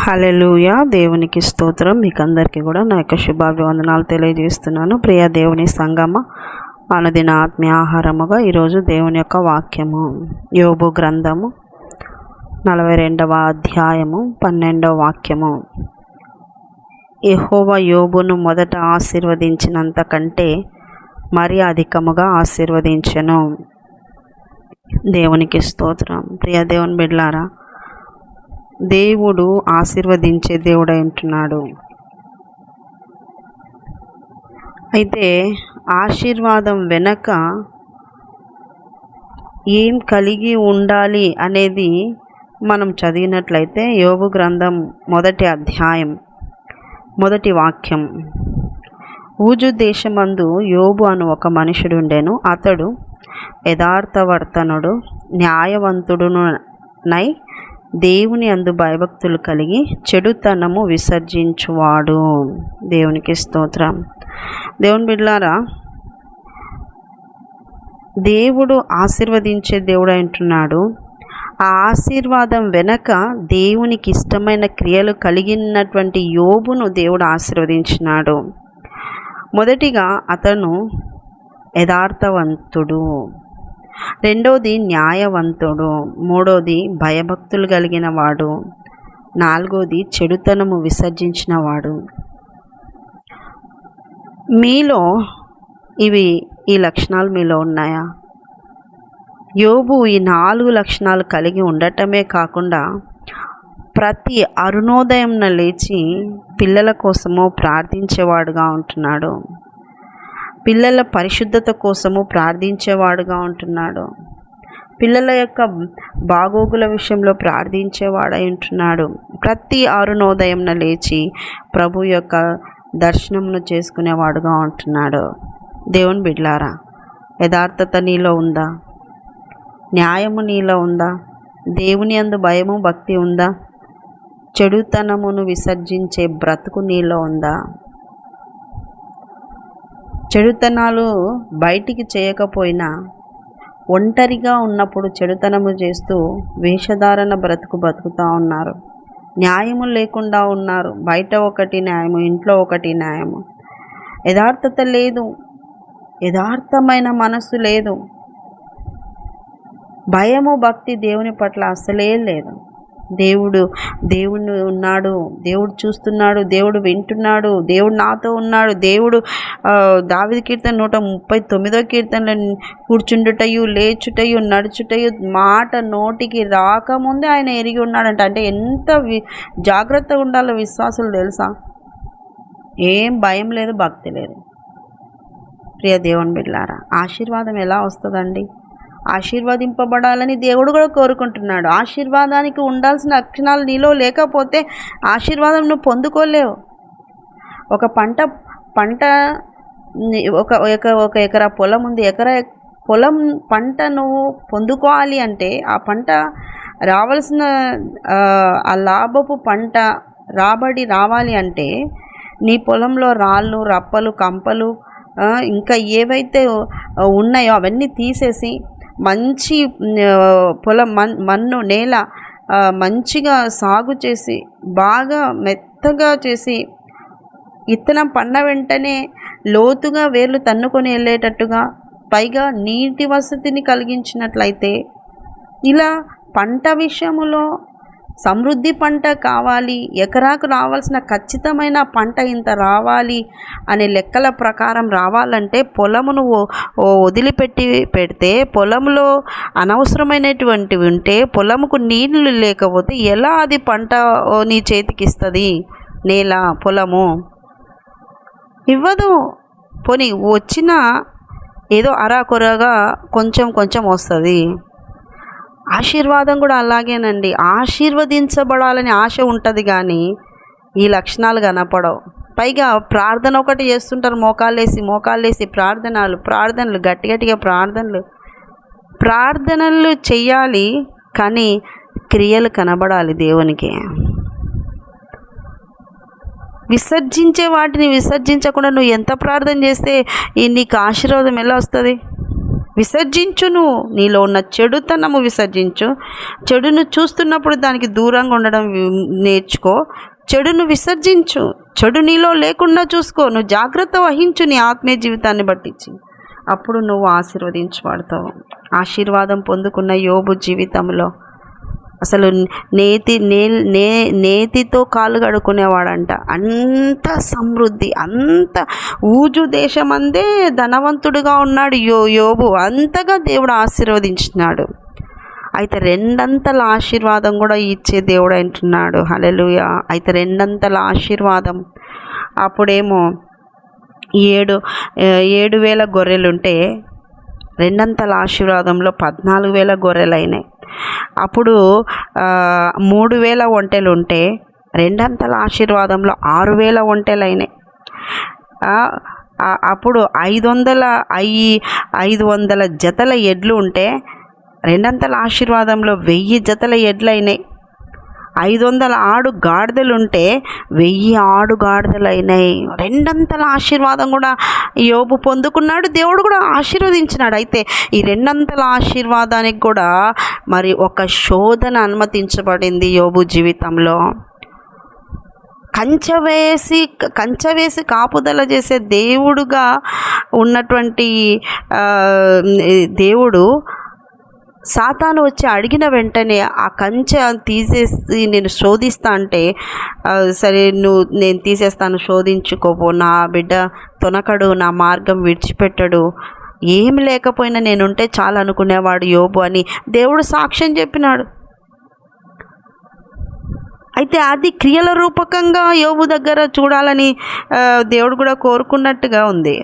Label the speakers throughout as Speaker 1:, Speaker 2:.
Speaker 1: Hallelujah దేవునికి స్తోత్రం. మీకు అందరికీ కూడా నా యొక్క శుభాభివందనాలు తెలియజేస్తున్నాను. ప్రియ దేవుని సంగమ అనుదిన ఆత్మీయ ఆహారముగా ఈరోజు దేవుని యొక్క వాక్యము. యోబు గ్రంథము నలభై రెండవ అధ్యాయము పన్నెండవ వాక్యము. యహోవ యోబును మొదట ఆశీర్వదించినంత కంటే మరి అధికముగా ఆశీర్వదించెను. దేవునికి స్తోత్రం. ప్రియ దేవుని బిడ్లారా దేవుడు ఆశీర్వదించే దేవుడై ఉంటున్నాడు. అయితే ఆశీర్వాదం వెనక ఏం కలిగి ఉండాలి అనేది మనం చదివినట్లయితే యోగు గ్రంథం మొదటి అధ్యాయం మొదటి వాక్యం. ఊజు దేశమందు యోబు అను ఒక మనుషుడు ఉండెను. అతడు యథార్థవర్తనుడు న్యాయవంతుడును నై దేవుని అందు భయభక్తులు కలిగి చెడుతనము విసర్జించువాడు. దేవునికి స్తోత్రం. దేవుని బిడ్లారా దేవుడు ఆశీర్వదించే దేవుడు అంటున్నాడు ఆ ఆశీర్వాదం వెనక దేవునికి ఇష్టమైన క్రియలు కలిగినటువంటి యోబును దేవుడు ఆశీర్వదించినాడు. మొదటిగా అతను యథార్థవంతుడు. రెండోది న్యాయవంతుడు మూడోది భయభక్తులు కలిగిన వాడు నాలుగోది చెడుతనము విసర్జించిన వాడు మీలో ఇవి ఈ లక్షణాలు మీలో ఉన్నాయా? యోబు ఈ నాలుగు లక్షణాలు కలిగి ఉండటమే కాకుండా ప్రతి అరుణోదయంన లేచి పిల్లల కోసము ప్రార్థించేవాడుగా ఉంటున్నాడు. పిల్లల పరిశుద్ధత కోసము ప్రార్థించేవాడుగా ఉంటున్నాడు. పిల్లల యొక్క బాగోగుల విషయంలో ప్రార్థించేవాడై ఉంటున్నాడు. ప్రతి అరుణోదయంన లేచి ప్రభు యొక్క దర్శనమును చేసుకునేవాడుగా ఉంటున్నాడు. దేవుని బిడ్లారా యథార్థత నీలో ఉందా? న్యాయము నీలో ఉందా? దేవుని అందు భయము భక్తి ఉందా? చెడుతనమును విసర్జించే బ్రతుకు నీలో ఉందా? చెడుతనాలు బయటికి చేయకపోయినా ఒంటరిగా ఉన్నప్పుడు చెడుతనము చేస్తూ వేషధారణ బ్రతుకు బతుకుతూ ఉన్నారు. న్యాయము లేకుండా ఉన్నారు. బయట ఒకటి న్యాయము ఇంట్లో ఒకటి న్యాయము. యథార్థత లేదు. యథార్థమైన మనస్సు లేదు. భయము భక్తి దేవుని పట్ల అసలే లేదు. దేవుడు దేవుడు ఉన్నాడు దేవుడు చూస్తున్నాడు దేవుడు వింటున్నాడు దేవుడు నాతో ఉన్నాడు దేవుడు దావిద కీర్తన నూట ముప్పై తొమ్మిదో కీర్తనలో కూర్చుండుటయు లేచుటయు నడుచుటయు మాట నోటికి రాకముందే ఆయన ఎరిగి ఉన్నాడంట. అంటే ఎంత వి జాగ్రత్తగా ఉండాలో విశ్వాసులు తెలుసా? ఏం భయం లేదు భక్తి లేదు. ప్రియ దేవుని బిడ్లారా ఆశీర్వాదం ఎలా వస్తుందండి? ఆశీర్వదింపబడాలని దేవుడు కూడా కోరుకుంటున్నాడు. ఆశీర్వాదానికి ఉండాల్సిన లక్షణాలు నీలో లేకపోతే ఆశీర్వాదం నువ్వు పొందుకోలేవు. ఒక పంట పంట ఒక ఒక ఒక ఎకరా పొలం ఉంది. ఎకరా పొలం పంట నువ్వు పొందుకోవాలి అంటే ఆ పంట రావాల్సిన ఆ లాభపు పంట రాబడి రావాలి అంటే నీ పొలంలో రాళ్ళు రప్పలు కంపలు ఇంకా ఏవైతే ఉన్నాయో అవన్నీ తీసేసి మంచి పొలం మన్ మన్ను నేల మంచిగా సాగు చేసి బాగా మెత్తగా చేసి ఇత్తనం పన్న వెంటనే లోతుగా వేర్లు తన్నుకొని వెళ్ళేటట్టుగా పైగా నీటి వసతిని కలిగించినట్లయితే ఇలా పంట విషయములో సమృద్ధి పంట కావాలి ఎకరాకు రావాల్సిన ఖచ్చితమైన పంట ఇంత రావాలి అనే లెక్కల ప్రకారం రావాలంటే పొలమును వదిలిపెట్టి పెడితే పొలంలో అనవసరమైనటువంటివి ఉంటే పొలముకు నీళ్ళు లేకపోతే ఎలా అది పంట నీ చేతికి ఇస్తుంది నేల పొలము. ఇవ్వదు. పోనీ వచ్చిన ఏదో అరాకొరగా కొంచెం కొంచెం వస్తుంది. ఆశీర్వాదం కూడా అలాగేనండి. ఆశీర్వదించబడాలని ఆశ ఉంటుంది కానీ ఈ లక్షణాలు కనపడవు. పైగా ప్రార్థన ఒకటి చేస్తుంటారు మోకాళ్ళేసి మోకాళ్ళేసి ప్రార్థనలు ప్రార్థనలు గట్టి గట్టిగా ప్రార్థనలు. ప్రార్థనలు చెయ్యాలి కానీ క్రియలు కనబడాలి దేవునికి. విసర్జించే వాటిని విసర్జించకుండా నువ్వు ఎంత ప్రార్థన చేస్తే ఈ నీకు ఆశీర్వాదం ఎలా వస్తుంది? విసర్జించును. నీలో ఉన్న చెడుతనము విసర్జించు. చెడును చూస్తున్నప్పుడు దానికి దూరంగా ఉండడం నేర్చుకో. చెడును విసర్జించు. చెడు నీలో లేకుండా చూసుకో. నువ్వు జాగ్రత్త వహించు. నీ ఆత్మీయ జీవితాన్ని పట్టించి అప్పుడు నువ్వు ఆశీర్వదించబడతావు. ఆశీర్వాదం పొందుకున్న యోబు జీవితంలో అసలు నేతి నే నే నేతితో కాలు కడుక్కునేవాడంట. అంత సమృద్ధి అంత ఊజు దేశమందే ధనవంతుడుగా ఉన్నాడు యో యోబు. అంతగా దేవుడు ఆశీర్వదించినాడు. అయితే రెండంతల ఆశీర్వాదం కూడా ఇచ్చే దేవుడు అంటున్నాడు. హలెలుయ అయితే రెండంతల ఆశీర్వాదం. అప్పుడేమో ఏడు ఏడు వేల గొర్రెలుంటే రెండంతల ఆశీర్వాదంలో పద్నాలుగు వేల గొర్రెలైనాయి. అప్పుడు మూడు వేల ఒంటెలు ఉంటే రెండంతల ఆశీర్వాదంలో ఆరు వేల ఒంటెలైనాయి. అప్పుడు ఐదు వందల ఐ ఐదు వందల జతల ఎడ్లు ఉంటే రెండంతల ఆశీర్వాదంలో వెయ్యి జతల ఎడ్లు అయినాయి ఐదు వందల ఆడు గాడిదలుంటే వెయ్యి ఆడు గాడిదలైనాయి. రెండంతల ఆశీర్వాదం కూడా యోబు పొందుకున్నాడు దేవుడు కూడా ఆశీర్వదించినాడు. అయితే ఈ రెండంతల ఆశీర్వాదానికి కూడా మరి ఒక శోధన అనుమతించబడింది యోబు జీవితంలో. కంచె వేసి కంచె వేసి కాపుదల చేసే దేవుడుగా ఉన్నటువంటి దేవుడు సాతాను వచ్చి అడిగిన వెంటనే ఆ కంచె తీసేసి నేను శోధిస్తా అంటే సరే నువ్వు నేను తీసేస్తాను శోధించుకోపో నా బిడ్డ తొనకడు నా మార్గం విడిచిపెట్టడు. ఏమి లేకపోయినా నేనుంటే చాలు అనుకునేవాడు యోబు అని దేవుడు సాక్ష్యం చెప్పినాడు. అయితే అది క్రియల రూపకంగా యోబు దగ్గర చూడాలని దేవుడు కూడా కోరుకున్నట్టుగా ఉంది.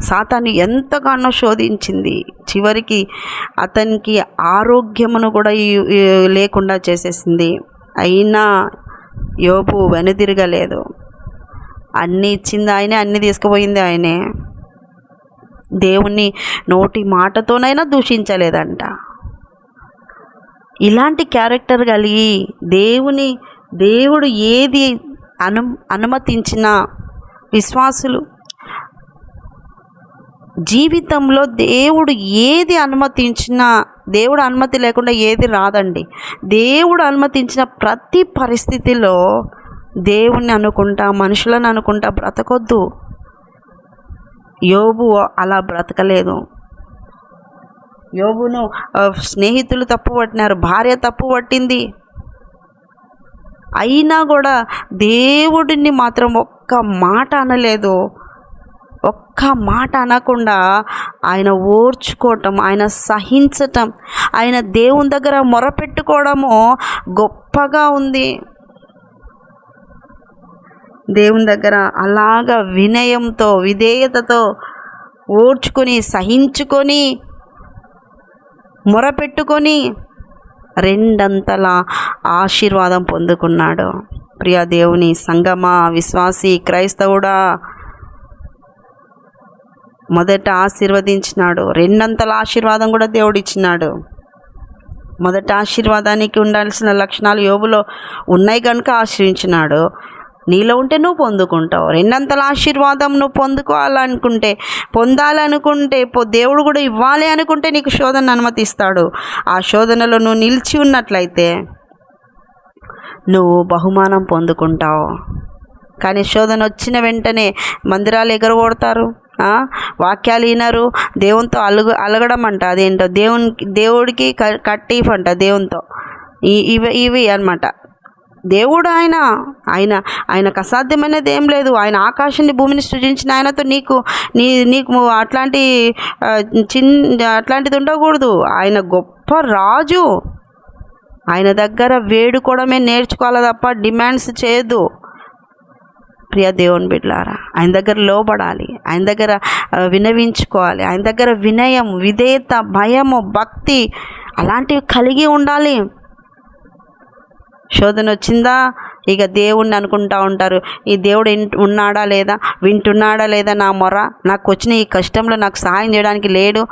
Speaker 1: సాతాను ఎంతగానో శోధించింది. చివరికి అతనికి ఆరోగ్యమును కూడా లేకుండా చేసేసింది. అయినా యోపు వెనుదిరగలేదు. అన్నీ ఇచ్చింది ఆయనే అన్నీ తీసుకుపోయింది ఆయనే. దేవుణ్ణి నోటి మాటతోనైనా దూషించలేదంట. ఇలాంటి క్యారెక్టర్ కలిగి దేవుని దేవుడు ఏది అను అనుమతించిన విశ్వాసులు జీవితంలో దేవుడు ఏది అనుమతించినా దేవుడు అనుమతి లేకుండా ఏది రాదండి. దేవుడు అనుమతించిన ప్రతి పరిస్థితిలో దేవుణ్ణి అనుకుంటా మనుషులను అనుకుంటా బ్రతకొద్దు. యోబు అలా బ్రతకలేదు. యోబును స్నేహితులు తప్పు పట్టినారు భార్య తప్పు పట్టింది. అయినా కూడా దేవుడిని మాత్రం ఒక్క మాట అనలేదు. ఒక్క మాట అనకుండా ఆయన ఓర్చుకోవటం ఆయన సహించటం ఆయన దేవుని దగ్గర మొరపెట్టుకోవడము గొప్పగా ఉంది. దేవుని దగ్గర అలాగ వినయంతో విధేయతతో ఓర్చుకొని సహించుకొని మొరపెట్టుకొని రెండంతల ఆశీర్వాదం పొందుకున్నాడు. ప్రియ దేవుని సంగమా విశ్వాసి క్రైస్తవుడా మొదట ఆశీర్వదించినాడు. రెండంతల ఆశీర్వాదం కూడా దేవుడు ఇచ్చినాడు మొదట ఆశీర్వాదానికి ఉండాల్సిన లక్షణాలు యోబులో ఉన్నాయి కనుక ఆశ్రయించినాడు. నీలో ఉంటే నువ్వు పొందుకుంటావు. రెండంతల ఆశీర్వాదం నువ్వు పొందుకోవాలనుకుంటే పొందాలనుకుంటే పో దేవుడు కూడా ఇవ్వాలి అనుకుంటే నీకు శోధన అనుమతిస్తాడు. ఆ శోధనలో నువ్వు నిలిచి ఉన్నట్లయితే నువ్వు బహుమానం పొందుకుంటావు. కానీ శోధన వచ్చిన వెంటనే మందిరాలు ఎగరగొడతారు. వాక్యాలు వినరు దేవునితో అలుగు అలగడం అంట అదేంటో? దేవుని దేవుడికి క- అంట దేవునితో. ఈ- ఇవి ఇవి అనమాట దేవుడు ఆయన ఆయన ఆయనకు అసాధ్యమైనది ఏం లేదు. ఆయన ఆకాశాన్ని భూమిని సృజించిన ఆయనతో నీకు నీ నీకు అట్లాంటి చిన్ చిన్న అట్లాంటిది ఉండకూడదు. ఆయన గొప్ప రాజు. ఆయన దగ్గర వేడుకోవడమే నేర్చుకోవాలి తప్ప డిమాండ్స్ చేయొద్దు. ప్రియ దేవుని బిడ్లారా ఆయన దగ్గర లోబడాలి. ఆయన దగ్గర వినవించుకోవాలి. ఆయన దగ్గర వినయం విధేయత భయము భక్తి అలాంటివి కలిగి ఉండాలి. శోధన వచ్చిందా? ఇక దేవుణ్ణి అనుకుంటా ఉంటారు. ఈ దేవుడు ఉన్నాడా లేదా? వింటున్నాడా లేదా నా మొర? నాకు వచ్చిన ఈ కష్టంలో నాకు సహాయం చేయడానికి లేడు.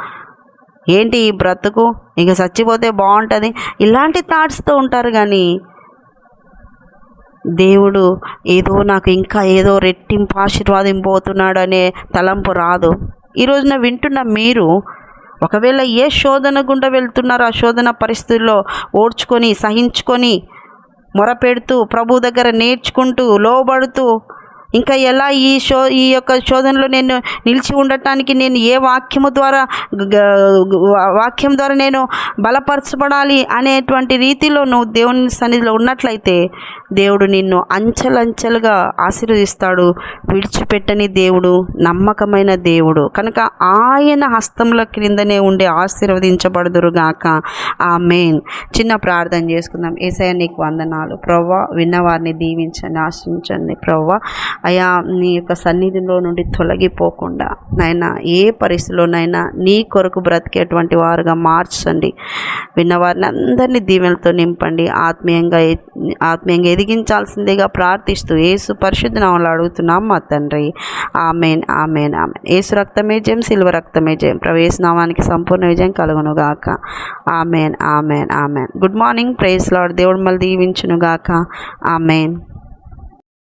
Speaker 1: ఏంటి ఈ బ్రతుకు? ఇక చచ్చిపోతే బాగుంటుంది. ఇలాంటి థాట్స్తో ఉంటారు కానీ దేవుడు ఏదో నాకు ఇంకా ఏదో రెట్టింపు ఆశీర్వాదింపోతున్నాడు అనే తలంపు రాదు. ఈ రోజున వింటున్న మీరు ఒకవేళ ఏ శోధన గుండా వెళ్తున్నారో ఆ శోధన పరిస్థితుల్లో ఓడ్చుకొని సహించుకొని మొరపెడుతూ ప్రభు దగ్గర నేర్చుకుంటూ లోబడుతూ ఇంకా ఎలా ఈ శో ఈ యొక్క శోధనలో నేను నిలిచి ఉండటానికి నేను ఏ వాక్యము ద్వారా వాక్యం ద్వారా నేను బలపరచబడాలి అనేటువంటి రీతిలో నువ్వు దేవుని సన్నిధిలో ఉన్నట్లయితే దేవుడు నిన్ను అంచెలంచెలుగా ఆశీర్వదిస్తాడు. విడిచిపెట్టని దేవుడు నమ్మకమైన దేవుడు. కనుక ఆయన హస్తముల క్రిందనే ఉండి ఆశీర్వదించబడుదురుగాక. ఆ మెయిన్ చిన్న ప్రార్థన చేసుకుందాం. ఏసయ నీకు వందనాలు. ప్రవ్వా విన్నవారిని దీవించండి ఆశించండి ప్రవ్వా అయా నీ యొక్క సన్నిధిలో నుండి తొలగిపోకుండా నాయన ఏ పరిస్థితిలోనైనా నీ కొరకు బ్రతికేటువంటి వారుగా మార్చండి. విన్నవారిని అందరినీ దీవెనలతో నింపండి. ఆత్మీయంగా ఆత్మీయంగా ఎదిగించాల్సిందిగా ప్రార్థిస్తూ ఏసు పరిశుద్ధ నామలు అడుగుతున్నాం మా తండ్రి. Amen amen amen. ఏసు రక్తమే జయం సిల్వ రక్తమే జయం. ప్రవేశనామానికి సంపూర్ణ విజయం కలుగునుగాక. Amen amen amen. Good morning praise lord దేవుడు మళ్ళీ దీవించునుగాక. ఆమెన్.